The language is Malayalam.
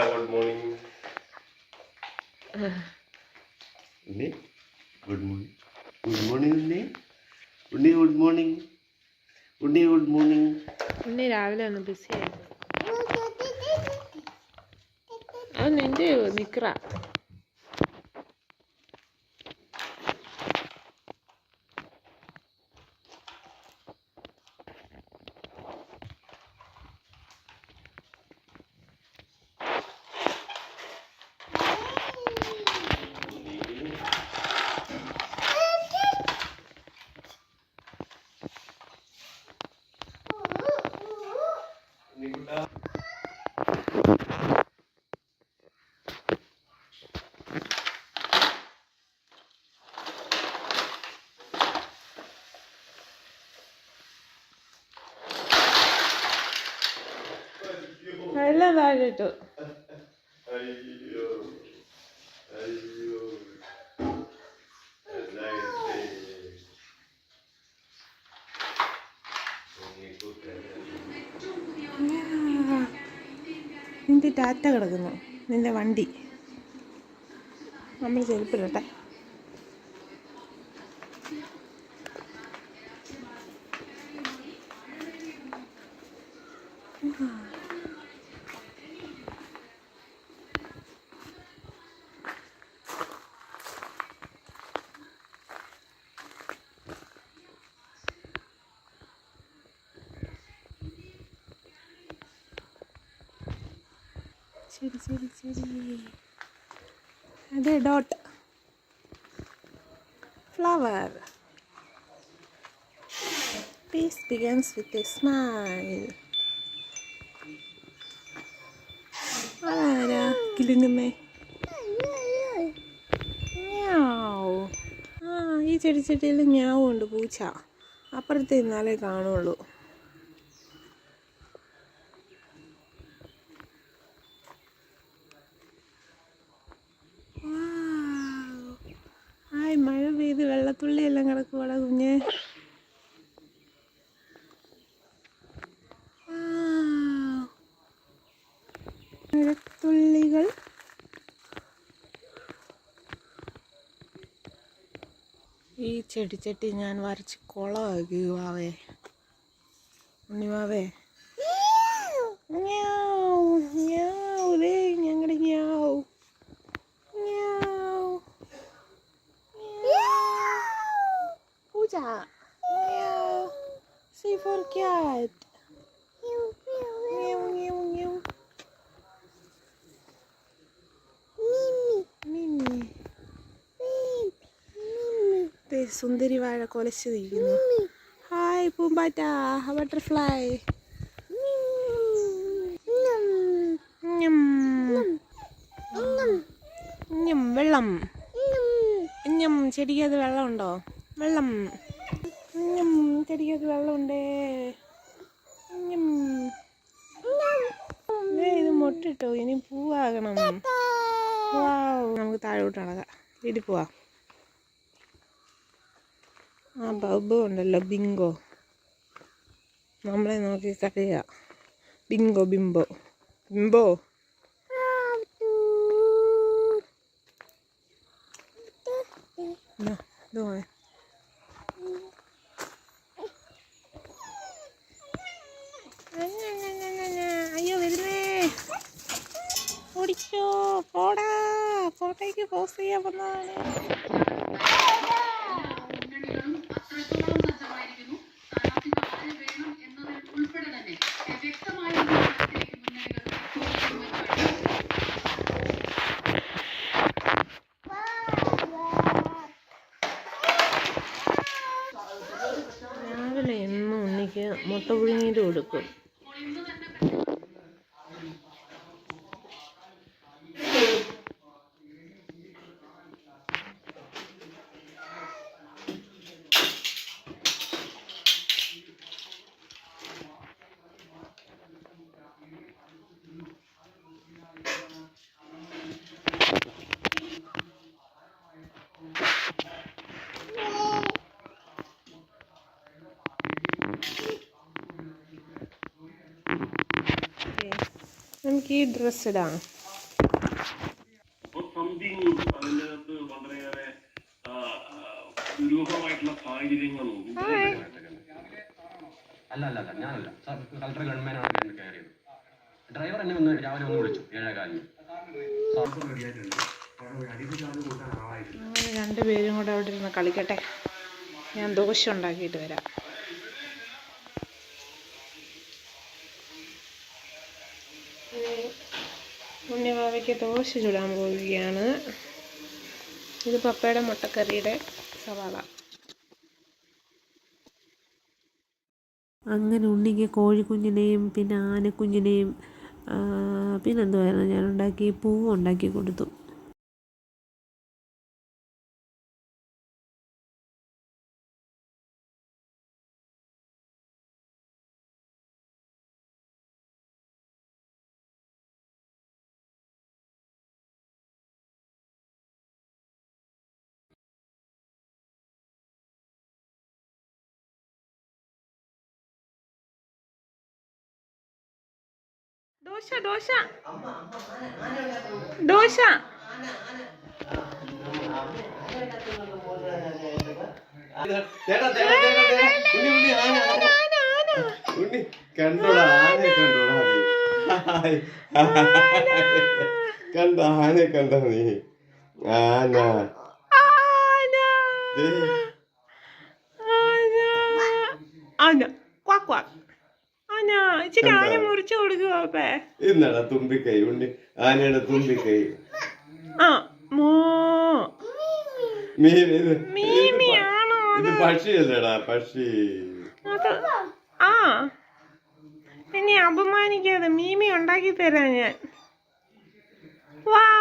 Good good morning good morning Unni Unni good morning Unni good morning Unni രാവിലെ ഒന്ന് ബിസി ആയിരുന്നു അത് നിന്റെ നിക്കറ താഴെ. നിന്റെ ടാറ്റ കിടക്കുന്നു. നിന്റെ വണ്ടി. നമ്മൾ ചെരുപ്പിടട്ടെ ശരി ശരി ശരി. അതെ dot. Flower peace begins with a smile ആരാ കിലുങ്ങുന്നേ? മ്യാവ്. ആ ഈ ചെടിച്ചട്ടിയിൽ ഞാവുണ്ട് പൂച്ച. അപ്പുറത്തെ ഇന്നാലേ കാണുള്ളൂ. ഹായ് മഴ പെയ്ത് വെള്ളത്തുള്ളി എല്ലാം കിടക്കുവാടാ കുഞ്ഞെ. മഴത്തുള്ളികൾ ഈ ചെടിച്ചട്ടി ഞാൻ വരച്ച് കുളമാക്കി വാവേ. ഉണ്ണിവാവേ ഞങ്ങളുടെ ഞാവ് Meow. Puja Meow. C for cat. Meow, meow, meow. Mimi. ദേ സുന്ദരി വാഴ കൊലച്ച് നിൽക്കുന്നു. ഹായ് പൂമ്പാറ്റ. ബട്ടർഫ്ലൈ വെള്ളം. ഞം അത് വെള്ളമുണ്ടോ? വെള്ളം. ഞം ചെടിക്കകത്ത് വെള്ളമുണ്ടേ. ഇത് മുട്ടിട്ടോ ഇനി പൂവാകണം. വാവ് നമുക്ക് താഴോട്ട് നടക്കാം വീട്ടിൽ പോവാ. ആ ബബ് ഉണ്ടല്ലോ ബിങ്കോ. നമ്മളെ നോക്കി കരയുക. ബിങ്കോ ബിംബോ. ബിംബോ. അയ്യോ വരുന്നേ. ഓടിക്കോ പോടാ. ഫോട്ടോയ്ക്ക് പോസ് ചെയ്യാൻ വന്നതാണ്. മുട്ട പുഴുങ്ങിയത് കൊടുക്കും. ഈ ഡ്രസ്സ് ഇടാം. അല്ല അല്ല അല്ല ഞാനല്ല. സാർ കളക്ടർ ഗവൺമെന്റാണ് ഇതിന് കയറിയത് ഡ്രൈവർ എന്നെ ഒന്ന് രാവിലെ ഒന്ന് വിളിച്ചു ഏഴേകാലിന്. സാർ അങ്ങനെ രണ്ടുപേരും കൂടെ അവിടെ ഇരുന്ന് കളിക്കട്ടെ. ഞാൻ ദോശ ഉണ്ടാക്കിയിട്ട് വരാം. ഉണ്ണിവാവയ്ക്ക് ദോശ ചുടാൻ പോവുകയാണ്. ഇത് പപ്പയുടെ മുട്ടക്കറിയുടെ സവാള. അങ്ങനെ ഉണ്ണിക്ക് കോഴിക്കുഞ്ഞിനെയും പിന്നെ ആനക്കുഞ്ഞിനെയും പിന്നെന്തുവായിരുന്നു? ഞാൻ ഉണ്ടാക്കി പൂവ് ഉണ്ടാക്കി കൊടുത്തു. ദോശ ദോശ. ദോശ. ആന ആന. കണ്ടോടാ ആനെ കണ്ടോടാ. കണ്ട ആനെ കണ്ട നീ. ആന. ആന. ആന. ക്വാ ക്വാ. ആന ഇച്ചിരി ആന മുറിച്ചു കൊടുക്കുക അപ്പേ? ഇന്നടാ തുമ്പിക്കൈ ഉണ്ട് ആനയുടെ തുമ്പിക്കൈ. ആ മോ. മീൻ ഇത് പ- മീമിയാണോ ഇത് പക്ഷിയല്ലേടാ പക്ഷി. അത് ആ. ഇനി അപമാനിക്കാതെ മീമി ഉണ്ടാക്കി തരാ ഞാൻ. വാവ്.